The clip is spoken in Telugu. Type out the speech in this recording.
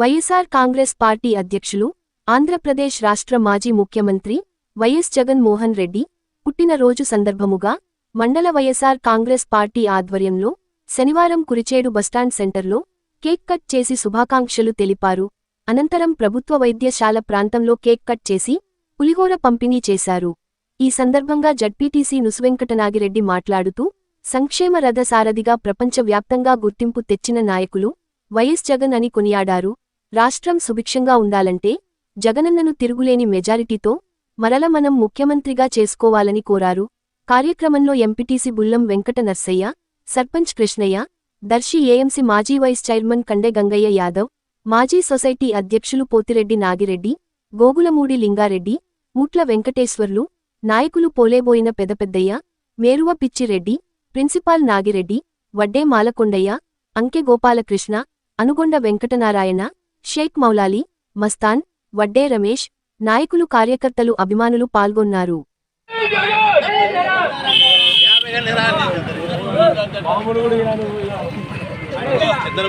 వైఎస్ఆర్ కాంగ్రెస్ పార్టీ అధ్యక్షులు ఆంధ్రప్రదేశ్ రాష్ట్ర మాజీ ముఖ్యమంత్రి వైఎస్ జగన్ మోహన్ రెడ్డి పుట్టినరోజు సందర్భముగా మండల వైఎస్ఆర్ కాంగ్రెస్ పార్టీ ఆధ్వర్యంలో శనివారం కురిచేడు బస్టాండ్ సెంటర్లో కేక్ కట్ చేసి శుభాకాంక్షలు తెలిపారు. అనంతరం ప్రభుత్వ వైద్యశాల ప్రాంతంలో కేక్ కట్ చేసి పులిహోర పంపిణీ చేశారు. ఈ సందర్భంగా జడ్పీటీసీ నుసువెంకటనాగిరెడ్డి మాట్లాడుతూ సంక్షేమ రథసారథిగా ప్రపంచవ్యాప్తంగా గుర్తింపు తెచ్చిన నాయకులు వైఎస్ జగన్ అని కొనియాడారు. రాష్ట్రం సుభిక్షంగా ఉండాలంటే జగనన్నను తిరుగులేని మెజారిటీతో మరల మనం ముఖ్యమంత్రిగా చేసుకోవాలని కోరారు. కార్యక్రమంలో ఎంపీటీసీ బుల్లం వెంకట నర్సయ్య సర్పంచ్ కృష్ణయ్య దర్శి ఏఎంసీ మాజీ వైస్ చైర్మన్ కండె గంగయ్య యాదవ్ మాజీ సొసైటీ అధ్యక్షులు పోతిరెడ్డి నాగిరెడ్డి గోగులమూడి లింగారెడ్డి మూట్ల వెంకటేశ్వర్లు నాయకులు పోలేబోయిన పెదపెద్దయ్య మేరువ పిచ్చిరెడ్డి ప్రిన్సిపాల్ నాగిరెడ్డి వడ్డే మాలకొండయ్య అంకె గోపాలకృష్ణ అనుగొండ వెంకటనారాయణ షేక్ మౌలాలి మస్తాన్ వడ్డే రమేష్ నాయకులు కార్యకర్తలు అభిమానులు పాల్గొన్నారు. ఇద్దరు